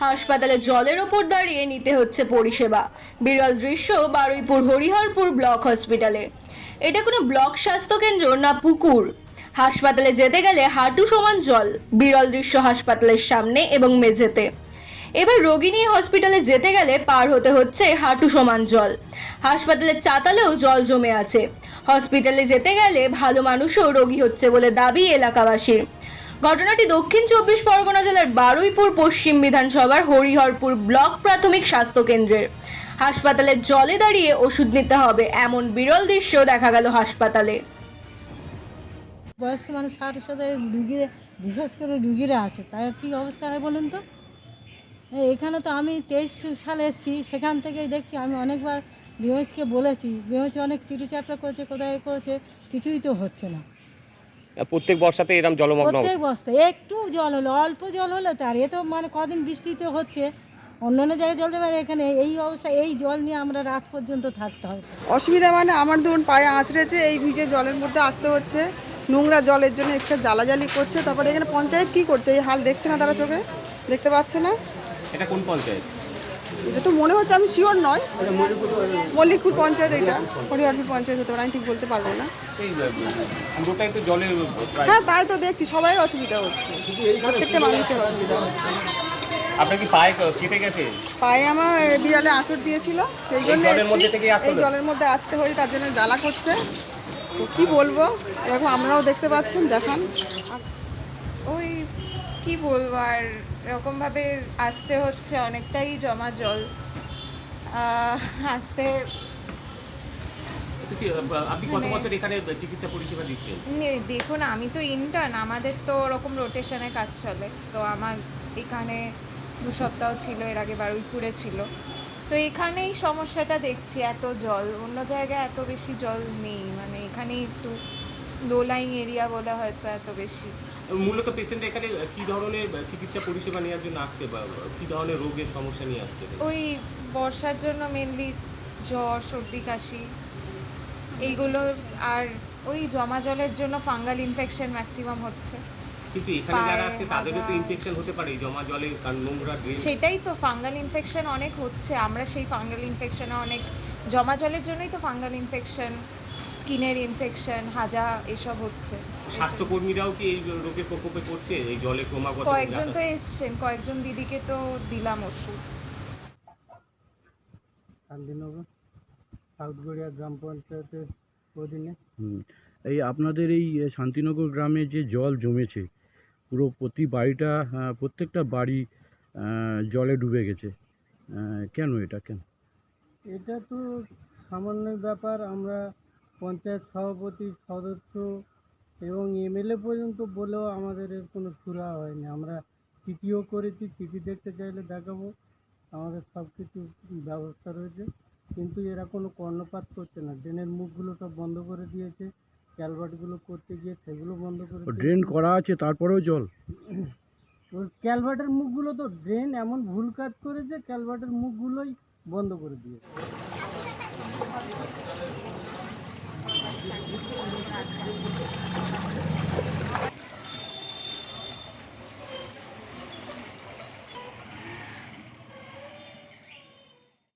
হাসপাতালে জলের ওপর দাঁড়িয়ে নিতে হচ্ছে পরিষেবা। বিরল দৃশ্য বারুইপুর হরিহরপুর ব্লক হসপিটালে। এটা কোনো ব্লক স্বাস্থ্যকেন্দ্র না পুকুর? হাসপাতালে যেতে গেলে হাঁটু সমান জল, বিরল দৃশ্য হাসপাতালের সামনে এবং মেঝেতে। এবার রোগী নিয়ে হসপিটালে যেতে গেলে পার হতে হচ্ছে হাঁটু সমান জল। হাসপাতালের চাতালেও জল জমে আছে। হসপিটালে যেতে গেলে ভালো মানুষও রোগী হচ্ছে বলে দাবি এলাকাবাসীর। ঘটনাটি দক্ষিণ চব্বিশ পরগনা জেলার বারুইপুর পশ্চিম বিধানসভার হরিহরপুর ব্লক প্রাথমিক স্বাস্থ্য কেন্দ্রের। হাসপাতালের জলে দাঁড়িয়ে ওষুধ নিতে হবে, এমন বিরল দৃশ্য দেখা গেল হাসপাতালে। বয়স্ক মানুষ ষাটের সাথে রুগীরা, বিশেষ করে রুগীরা আছে তাই কী অবস্থা হয় বলুন তো? এখানে তো আমি তেইশ সালে এসেছি, সেখান থেকেই দেখছি, আমি অনেকবার বিএমএইচকে বলেছি বিএমএইচ অনেক চিঠি চাপটা করেছে, কোথায় করেছে, কিছুই তো হচ্ছে না। প্রত্যেক বর্ষাতে এরকম জলমগ্ন প্রত্যেক বস্তায় একটু জল হলো অল্প জল হলো তার এ তো মানে কদিন বৃষ্টিতে হচ্ছে। অন্যান্য জায়গায় জল আর এখানে এই অবস্থা এই জল নিয়ে আমরা রাত পর্যন্ত থাকতে হয়। অসুবিধা মানে আমার ধরুন পায়ে আঁচড়েছে এই ভিজে জলের মধ্যে আসতে হচ্ছে। নোংরা জলের জন্য একটা জ্বালাজালি করছে তারপরে এখানে পঞ্চায়েত কি করছে? এই হাল দেখছে না তারা চোখে? দেখতে পাচ্ছে না? এটা কোন পঞ্চায়েত? এটা তো মনে হচ্ছে আমি শিওর নয়। মল্লিকপুর পঞ্চায়েত এটা হরিহরপুর পঞ্চায়েত হতে পারে আমি ঠিক বলতে পারব না। হ্যাঁ তাই তো দেখছি সবাই অসুবিধা হচ্ছে। প্রত্যেকটা মানুষের অসুবিধা হচ্ছে। আপনার কি পায়ে কেটে গেছে? পায়ে আমার বিড়ালে আঁচড় দিয়েছিল সেই জন্য এই জলের মধ্যে আসতে হয়েছে তার জন্য জ্বালা করছে। তো কি বলব? এরকম আমরাও দেখতে পাচ্ছেন দেখান। ওই কি বলব আর এরকমভাবে আসতে হচ্ছে অনেকটাই জমা জল। আসতে তো কি, আপনি কত বছর এখানে চিকিৎসা পরিষেবা দিচ্ছেন? নে- দেখুন আমি তো ইন্টার্ন আমাদের তো ওরকম রোটেশনে কাজ চলে। তো আমার এখানে দু সপ্তাহ ছিল এর আগে বারুইপুরে ছিল। তো এখানেই সমস্যাটা দেখছি এত জল। অন্য জায়গায় এত বেশি জল নেই মানে এখানেই একটু লো লাইং এরিয়া বলে হয়তো এত বেশি। মূলত পেশেন্ট এখানে কি ধরনের চিকিৎসা পরিষেবা নেওয়ার জন্য আসছে বা কি ধরনের রোগের সমস্যা নিয়ে আসছে ওই বর্ষার জন্য মেনলি জ্বর সর্দি কাশি এইগুলোর আর ওই জমা জলের জন্য ফাঙ্গাল ইনফেকশন ম্যাক্সিমাম হচ্ছে। কিন্তু এখানে যারা আসছে তাদেরও তো ইনফেকশন হতে পারে জমা জলে কারণ নোংরা ড্রেন সেটাই তো ফাঙ্গাল ইনফেকশন অনেক হচ্ছে আমরা সেই ফাঙ্গাল ইনফেকশনে অনেক জমা জলের জন্যই তো ফাঙ্গাল ইনফেকশন স্কিনের ইনফেকশন হাজা এসব হচ্ছে। স্বাস্থ্যকর্মীরাও কি এই রোগের প্রকোপে পড়ছে? এই জলে ক্রমাগত কয়েকজন তো এসছেন কয়েকজন দিদিকে তো দিলাম ওষুধ। শান্তিনগর সাউথ গড়িয়া গ্রাম পঞ্চায়েতের অধীনে। এই আপনাদের এই শান্তিনগর গ্রামে যে জল জমেছে পুরো প্রতি বাড়িটা প্রত্যেকটা বাড়ি জলে ডুবে গেছে। কেন এটা? কেন? এটা তো সামান্য ব্যাপার আমরা পঞ্চায়েত সভাপতি সদস্য এবং এমএলএ পর্যন্ত বলেও আমাদের এর কোনো সুরা হয়নি। আমরা চিঠিও করেছি চিঠি দেখতে চাইলে দেখাবো। আমাদের সব কিছু ব্যবস্থা রয়েছে। কিন্তু এরা কোনো কর্ণপাত করছে না। ড্রেনের মুখগুলো সব বন্ধ করে দিয়েছে ক্যালভার্টগুলো করতে গিয়ে সেগুলো বন্ধ করে ড্রেন করা আছে তারপরেও জল? ওই ক্যালভার্টের মুখগুলো তো ড্রেন এমন ভুল কাজ করেছে ক্যালভার্টের মুখগুলোই বন্ধ করে দিয়েছে।